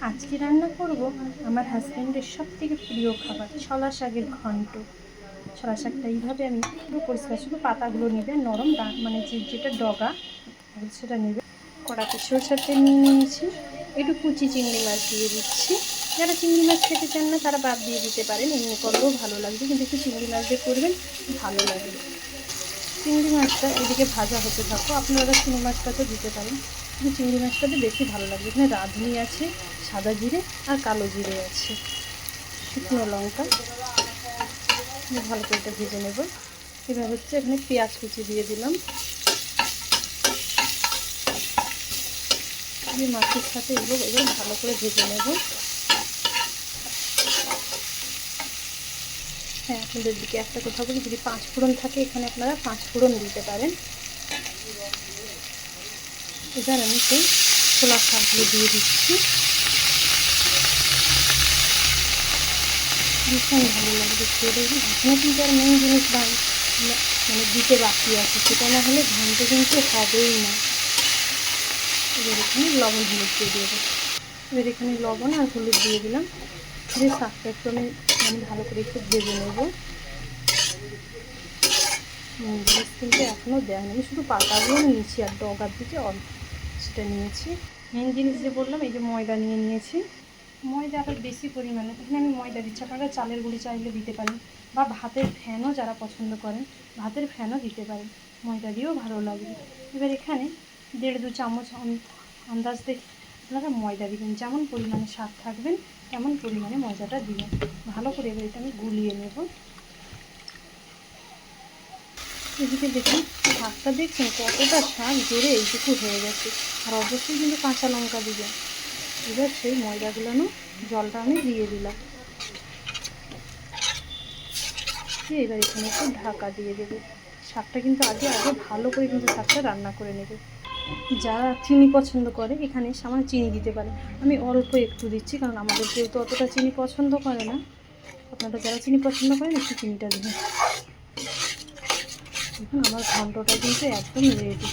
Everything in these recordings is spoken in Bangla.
আজকে রান্না করব আমার হাজব্যান্ডের সব থেকে প্রিয় খাবার ছলা শাকের ঘন্ট। ছলা শাকটা এইভাবে আমি পুরো পরিষ্কার, শুধু পাতাগুলো নেবে, নরম ডা- মানে যে যেটা ডগা, সেটা নেবে। কড়াতে সরষের তেল নিয়ে নিয়েছি। একটু কুচি চিংড়ি মাছ দিয়ে দিচ্ছি। যারা চিংড়ি মাছ খেতে চান না, তারা বাদ দিয়ে দিতে পারেন। এমনি করলেও ভালো লাগবে। কিন্তু একটু চিংড়ি মাছ দিয়ে করবেন, ভালো লাগবে। চিংড়ি মাছটা এদিকে ভাজা হতে থাকো। আপনারা চিংড়ি মাছটা তো দিতে পারেন। কিন্তু চিংড়ি মাছটাতে বেশি ভালো লাগবে এখানে রাঁধুনি আছে, সাদা জিরে আর কালো জিরে আছে। শুকনো লঙ্কা। ভালো করে এটা ভেজে নেব। এবার হচ্ছে এখানে পেঁয়াজ কুচি দিয়ে দিলাম। মাছের সাথে এগুলো এবার ভালো করে ভেজে নেব। হ্যাঁ আপনাদের দিকে একটা কথা বলি, যদি পাঁচ ফোড়ন থাকে, এখানে আপনারা পাঁচ ফোড়ন দিতে পারেন। এবার আমি সেই ছোলা শাকগুলো দিয়ে দিচ্ছি। ভীষণ ভালো লাগবে খেয়ে দেখুন এখনও কিন্তু আর মেন জিনিস মানে দিতে বাকি আছে, সেটা না হলে ঘন্ট কিন্তু হবেই না। এবার এখানে লবণ হলুদ দিয়ে দেবো। এবার এখানে লবণ আর হলুদ দিয়ে দিলাম। দিয়ে শাকটা একটু আমি আমি ভালো করে একটু ভেজে নেব। কিন্তু এখনও দেয়নি। আমি শুধু পাতাগুলো নিয়েছি আর ডগার দিকে অল্প সেটা নিয়েছি। মেন জিনিস যে বললাম, এই যে ময়দা নিয়ে নিয়েছি। ময়দা আবার বেশি পরিমাণে, এখানে আমি ময়দা দিচ্ছি। আপনারা চালের গুঁড়ি চাইলে দিতে পারেন বা ভাতের ফ্যানও যারা পছন্দ করেন, ভাতের ফ্যানও দিতে পারেন। ময়দা দিয়েও ভালো লাগবে এবার এখানে দেড় দু চামচ আন্দাজ দেখে আপনারা ময়দা দিবেন। যেমন পরিমাণে স্বাদ থাকবেন, তেমন পরিমাণে ময়দাটা দিবেন। ভালো করে এবার এটা আমি গুলিয়ে নেব। এদিকে দেখুন শাকটা দেখছেন কতটা শাক জোরে এইটুকু হয়ে গেছে। আর অবশ্যই কিন্তু কাঁচা লঙ্কা দিবেন। এবার সেই ময়দাগুলো জলটা আমি দিয়ে দিলাম। এবার এখানে একটু ঢাকা দিয়ে দেবে। শাকটা কিন্তু আগে আগে ভালো করে কিন্তু শাকটা রান্না করে নেবে। যারা চিনি পছন্দ করে, এখানে সামান্য চিনি দিতে পারে। আমি অল্প একটু দিচ্ছি, কারণ আমাদের কেউ তো অতটা চিনি পছন্দ করে না। আপনারা যারা চিনি পছন্দ করেন, একটু চিনিটা দেবেন দেখুন, আমার ঘন্টটা কিন্তু একদম রেডি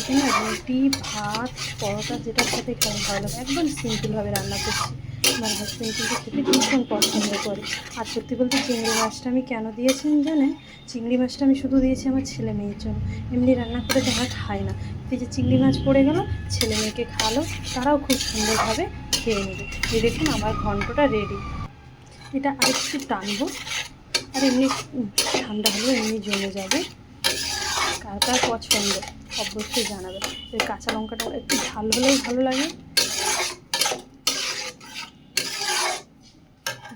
এখানে রুটি, ভাত, পরোটা, যেটার সাথে খেতে ভালো একদম সিম্পলভাবে রান্না করছি। আমার হাজব্যান্ড কিন্তু খেতে ভীষণ পছন্দ করে। আর সত্যি বলতে চিংড়ি মাছটা আমি কেন দিয়েছি জানেন? চিংড়ি মাছটা আমি শুধু দিয়েছি আমার ছেলে মেয়ের জন্য। এমনি রান্না করে যারা খায় না। এই যে চিংড়ি মাছ পড়ে গেল, ছেলে মেয়েকে খালো তারাও খুব সুন্দরভাবে খেয়ে নেবে এই দেখুন আমার ঘন্টটা রেডি এটা আরেকটু টানবো। আর এমনি ঠান্ডা হলে এমনি জমে যাবে। কার কার পছন্দ, অবশ্যই জানাবে এই কাঁচা লঙ্কাটা একটু ঝাল হলেও ভালো লাগে।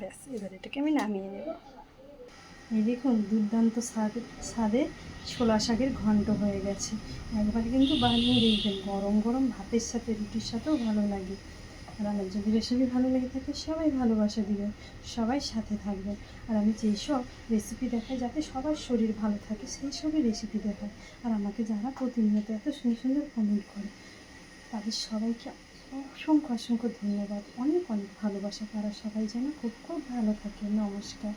ব্যাস এবার এটাকে আমি নামিয়ে নেব। এই দেখুন, দুর্দান্ত স্বাদ, স্বাদে ছোলা শাকের ঘন্ট হয়ে গেছে। একবার কিন্তু বানিয়ে দেখবেন, গরম গরম ভাতের সাথে, রুটির সাথেও ভালো লাগে। আমার যদি রেসিপি ভালো লেগে থাকে, সবাই ভালোবাসা দিবেন সবাই সাথে থাকবেন আর আমি যেই সব রেসিপি দেখাই, যাতে সবার শরীর ভালো থাকে, সেই সবই রেসিপি দেখাই। আর আমাকে যারা প্রতিনিয়ত এত সুন্দর সুন্দর কমেন্ট করে, তাদের সবাইকে অসংখ্য অসংখ্য ধন্যবাদ। অনেক অনেক ভালোবাসা তারা সবাই যেন খুব খুব ভালো থাকে। নমস্কার।